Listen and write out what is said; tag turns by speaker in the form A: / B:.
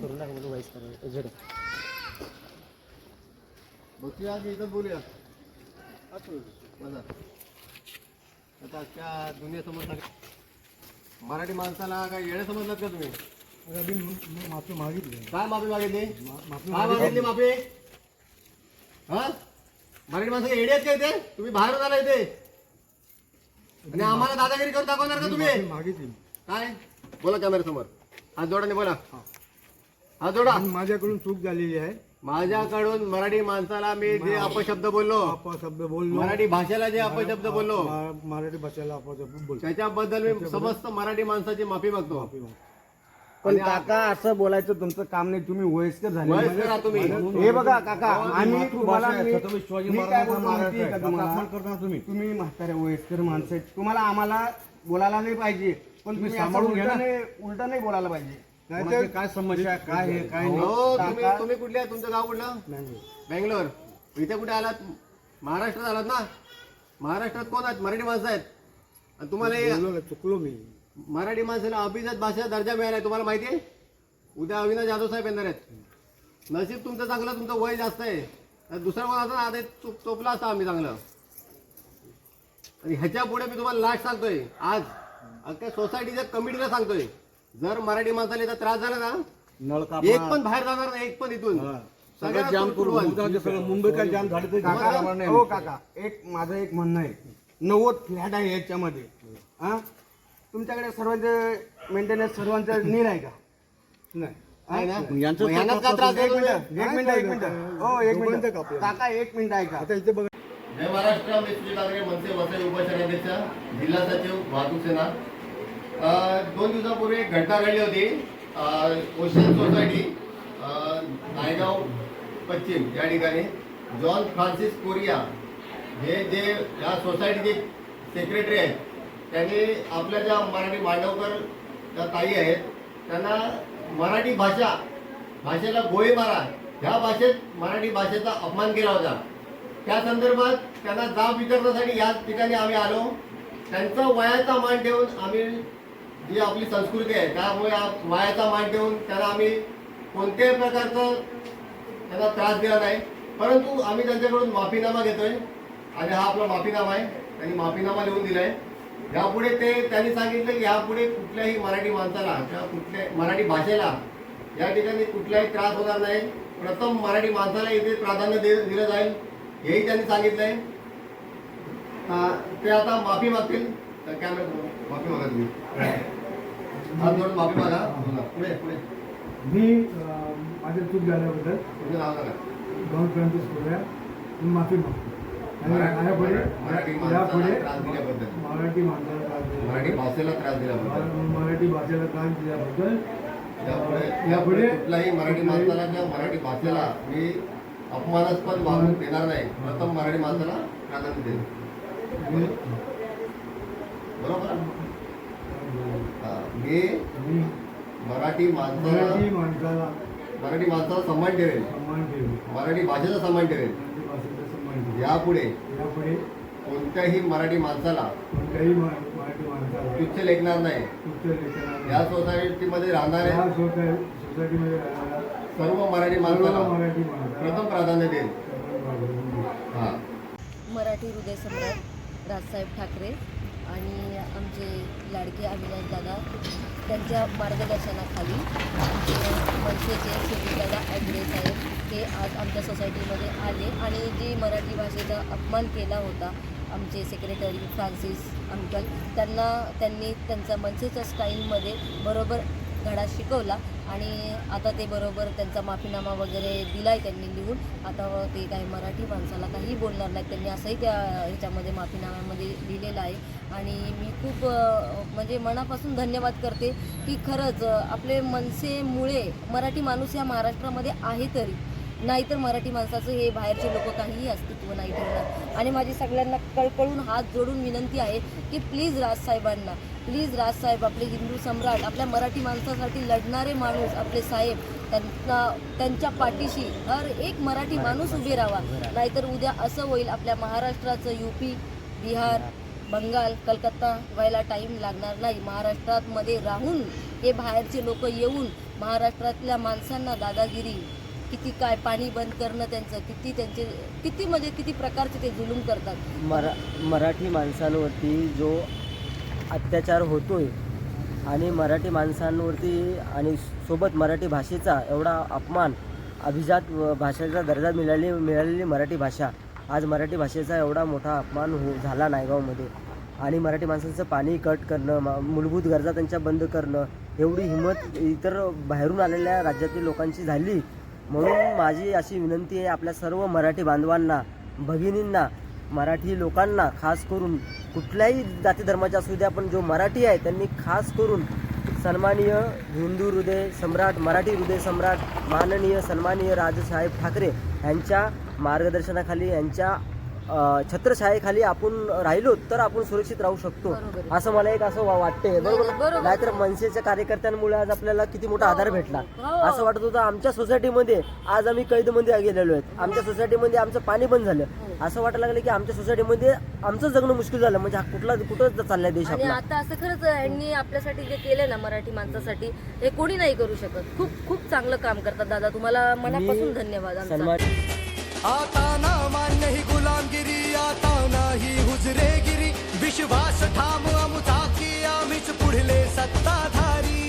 A: करून टाका म्हणून व्हाईस करा झेड
B: बघूया की इथं बोलूया. बघा आता अख्ख्या दुनियेसमोर मराठी माणसाला काय येणे समजलात का तुम्ही?
A: माफी मागितली.
B: काय माफी मागितली?
A: माफी
B: काय मागितली. माफी? हा? मराठी माणसं येडे आहेत का इथे? तुम्ही बाहेर आला इथे. आणि आम्हाला दादागिरी करून दाखवणार का तुम्ही?
A: मागितली.
B: काय? बोला कॅमेरा समोर. हात जोडाने बोला. जोडा.
A: माझ्याकडून चूक झालेली आहे.
B: माझ्याकडून मराठी माणसाला मी जे अपशब्द बोललो
A: अपशब्द बोललो.
B: मराठी भाषेला जे अपशब्द बोललो
A: मा- मराठी भाषेला अपशब्द बोलतो
B: त्याच्याबद्दल मी समस्त मराठी माणसाची माफी मागतो.
C: पण काका असं बोलायचं तुमचं काम नाही. तुम्ही वयस्कर झाले.
B: वयस्कर आहात तुम्ही.
C: हे बघा काका आम्ही तुम्हाला मी- मी काय बोलतो माहिती आहे. का
A: तुम्ही.
C: तुम्ही म्हातारे वयस्कर माणसं आहेत. तुम्हाला आम्हाला बोलायला नाही पाहिजे. पण तुम्ही
A: सांभाळून घ्या ना.
C: उलटं नाही बोलायला पाहिजे.
A: कोणाची काय समस्या आहे, काय हे काय नाही.
B: हो तुम्ही
C: काका-
B: तुम्ही कुठले आहे? तुमचं गाव कुठलं? बेंगलोर. इथे कुठे आलात? महाराष्ट्रात आलात ना? महाराष्ट्रात कोण आहेत? मराठी माणसं आहेत. आणि तुम्हाला हे
A: बोललो, चुकलो मी.
B: मराठी माणसाला अभिजात भाषा दर्जा मिळाला आहे तुम्हाला माहिती आहे? उद्या अविनाश जाधव साहेब येणार आहेत. नशीब तुमचं चांगलं तुमचं वय जास्त आहे. दुसरा कोण असं आता चोप चोपला असता आम्ही चांगलं. आणि ह्याच्या पुढे मी तुम्हाला लास्ट सांगतोय. आज अख्ख्या सोसायटीच्या कमिटीला सांगतोय. जर मराठी माणसाला याचा त्रास झाला ना
A: नळ
B: एक पण बाहेर जाणार नाही एक पण इथून.
A: सगळं जाम. मुंबईमध्ये सगळं मुंबई काय जाम झालं तरी
C: काका
A: जाणार नाही.
C: हो काका. एक माझं एक म्हणणं आहे. नव्वद फ्लॅट आहे याच्यामध्ये. हा? तुमच्याकडे सर्वांचे मेंटेनन्स सर्वांचं नील आहे का?
A: नाही.
B: आहे ना?
A: यांचं
B: मग ह्यांनाच का त्रास
C: एक
B: देतो
C: मिनिट? एक मिनिट एक मिनिट. हो एक मिनिट. काका एक मिनिट ऐका.
A: आता इथे बघा.
B: जय महाराष्ट्र मी सुजित मनसे वसई उपशहराध्यक्ष जिल्हा सचिव वाहतूक सेना. दोन दिवसापूर्वी एक घटना घडली होती. ओशन सोसायटी नायगाव पश्चिम या ठिकाणी. जॉन फ्रान्सिस कोरिया हे जे या सोसायटीचे सेक्रेटरी आहेत त्यांनी आपल्या ज्या मराठी मांडवकर ज्या ताई आहेत त्यांना मराठी भाषा भाषेला गोळी मारा. ह्या भाषेत मराठी भाषेचा अपमान केला होता. त्या संदर्भात त्यांना जाब विचारण्यासाठी याच ठिकाणी आम्ही आलो. त्यांचा वयाचा मान ठेवून आम्ही जी आपली संस्कृती आहे. त्यामुळे मायाचा मान ठेवून त्यांना आम्ही कोणत्याही प्रकारचं त्यांना त्रास दिला नाही. परंतु आम्ही त्यांच्याकडून माफीनामा घेतोय. आणि हा आपला माफीनामा आहे. त्यांनी माफीनामा लिहून दिलाय. यापुढे ते त्यांनी सांगितलं की यापुढे कुठल्याही मराठी माणसाला किंवा कुठल्या मराठी भाषेला या ठिकाणी कुठलाही त्रास होणार नाही. प्रथम मराठी माणसाला इथे प्राधान्य दिलं जाईल. हेही त्यांनी सांगितलंय. आहे ते आता माफी मागतील. तर कॅमेरा माफी मागा तुम्ही. हात जोडून माफी मागा. बोला. पुढे पुढे.
A: मी अं, माझी चूक झाल्याबद्दल
B: तुमचं नाव सांगा
A: दोन फ्रँसिस कोऱ्या मी माफी मागतो. आणि
B: मराठी-
A: यापुढे
B: मराठी माणसाला त्रास दिल्याबद्दल.
A: मराठी माणसाला त्रास
B: मराठी भाषेला त्रास दिल्याबद्दल.
A: मरा- मराठी भाषेला त्रास दिल्याबद्दल
B: यापुढे
A: अं,
B: यापुढे कुठलाही मराठी माणसाला किंवा मराठी भाषेला मी अपमानास्पद वागणूक देणार नाही. प्रथम मराठी माणसाला प्राधान्य देईल.
A: मी
B: बरोबर? हा, मी मराठी माणसाला
A: मराठी माणसाला
B: मराठी माणसाला सन्मान ठेवेल मराठी भाषेचा सन्मान ठेवेल यापुढे
A: यापुढे
B: कोणत्याही मराठी माणसाला
A: कोणत्याही मराठी माणसाला
B: तुच्छ लेखणार नाही. या सोसायटीमध्ये राहणाऱ्या
A: सोसायटीमध्ये
B: सर्व मराठी
A: सर्व
B: माणसाला
A: मराठी
B: प्रथम प्राधान्य देईल. हा.
D: मराठी हृदय सम्राट राजसाहेब ठाकरे. आणि आमचे लाडके अविनाश दादा त्यांच्या मार्गदर्शनाखाली आमचे मनसेचे सुधीरदादा ॲग्रे साहेब ते आज आमच्या सोसायटीमध्ये आले आणि जे मराठी भाषेचा अपमान केला होता आमचे सेक्रेटरी फ्रान्सिस अंकल त्यांना त्यांनी त्यांचा मनसेच्या स्टाईलमध्ये बरोबर धडा शिकवला आणि आता ते बरोबर त्यांचा माफीनामा वगैरे दिलाय त्यांनी लिहून. आता ते काही मराठी माणसाला काही बोलणार नाही त्यांनी असंही त्या ह्याच्यामध्ये माफीनाम्यामध्ये लिहिलेलं आहे. आणि मी खूप म्हणजे मनापासून धन्यवाद करते की खरंच आपले मनसेमुळे मराठी माणूस या महाराष्ट्रामध्ये आहे तरी नाहीतर मराठी माणसाचं हे बाहेरचे लोक काहीही अस्तित्व नाही ठेवणार. आणि माझी सगळ्यांना कळकळून हात जोडून विनंती आहे की प्लीज राजसाहेबांना प्लीज राजसाहेब आपले हिंदू सम्राट आपल्या मराठी माणसासाठी लढणारे माणूस आपले साहेब त्यांना त्यांच्या पाठीशी हर एक मराठी माणूस उभे राहावा. नाहीतर उद्या असं होईल आपल्या महाराष्ट्राचं युपी बिहार बंगाल कलकत्ता व्हायला टाईम लागणार नाही. महाराष्ट्रात मध्ये राहून हे बाहेरचे लोक येऊन महाराष्ट्रातल्या माणसांना दादागिरी किती काय पाणी बंद करणं त्यांचं किती त्यांचे किती म्हणजे किती प्रकारचे ते जुलूम करतात?
E: मरा मराठी माणसांवरती जो अत्याचार होतोय आणि मराठी माणसांवरती आणि सोबत मराठी भाषेचा एवढा अपमान अभिजात व भाषेचा दर्जा मिळाली मिळालेली मराठी भाषा आज मराठी भाषेचा एवढा मोठा अपमान हो झाला नायगावमध्ये. आणि मराठी माणसांचं पाणी कट करणं मा- मूलभूत गरजा त्यांच्या बंद करणं एवढी हिंमत इतर बाहेरून आलेल्या राज्यातील लोकांची झाली म्हणून माझी अशी विनंती आहे आपल्या सर्व मराठी बांधवांना भगिनींना मराठी लोकांना खास करून कुठल्याही जाती धर्माच्या असू द्या पण जो मराठी आहे त्यांनी खास करून सन्माननीय हिंदू हृदय सम्राट मराठी हृदय सम्राट माननीय सन्माननीय राजसाहेब ठाकरे यांच्या मार्गदर्शनाखाली यांच्या छत्रछायेखाली आपण राहिलो तर आपण सुरक्षित राहू शकतो. असं मला एक असं वा- वाटतंय.
D: नाही,
E: बरोबर
D: नाही, बरोबर.
E: नाहीतर मनसेच्या कार्यकर्त्यांमुळे आज आपल्याला किती मोठा आधार भेटला.
D: हो.
E: असं वाटत होतं आमच्या सोसायटीमध्ये आज आम्ही कैदमध्ये गेलेलो आहेत. आमच्या सोसायटीमध्ये आमचं पाणी बंद झालं. असं वाटायला लागलं की आमच्या सोसायटीमध्ये आमचं जगणं मुश्किल झालं. म्हणजे हा कुठला कुठं चाललाय देश
D: आता असं खरंच यांनी आपल्यासाठी जे केलं ना मराठी माणसासाठी हे कोणी नाही करू शकत. खूप खूप चांगलं काम करतात दादा. तुम्हाला मनापासून धन्यवाद आता
E: ना मान्य ही गुलामगिरी
F: आता नाही हुजरेगिरी. विश्वास ठाम आमचा की आम्हीच पुढले सत्ताधारी.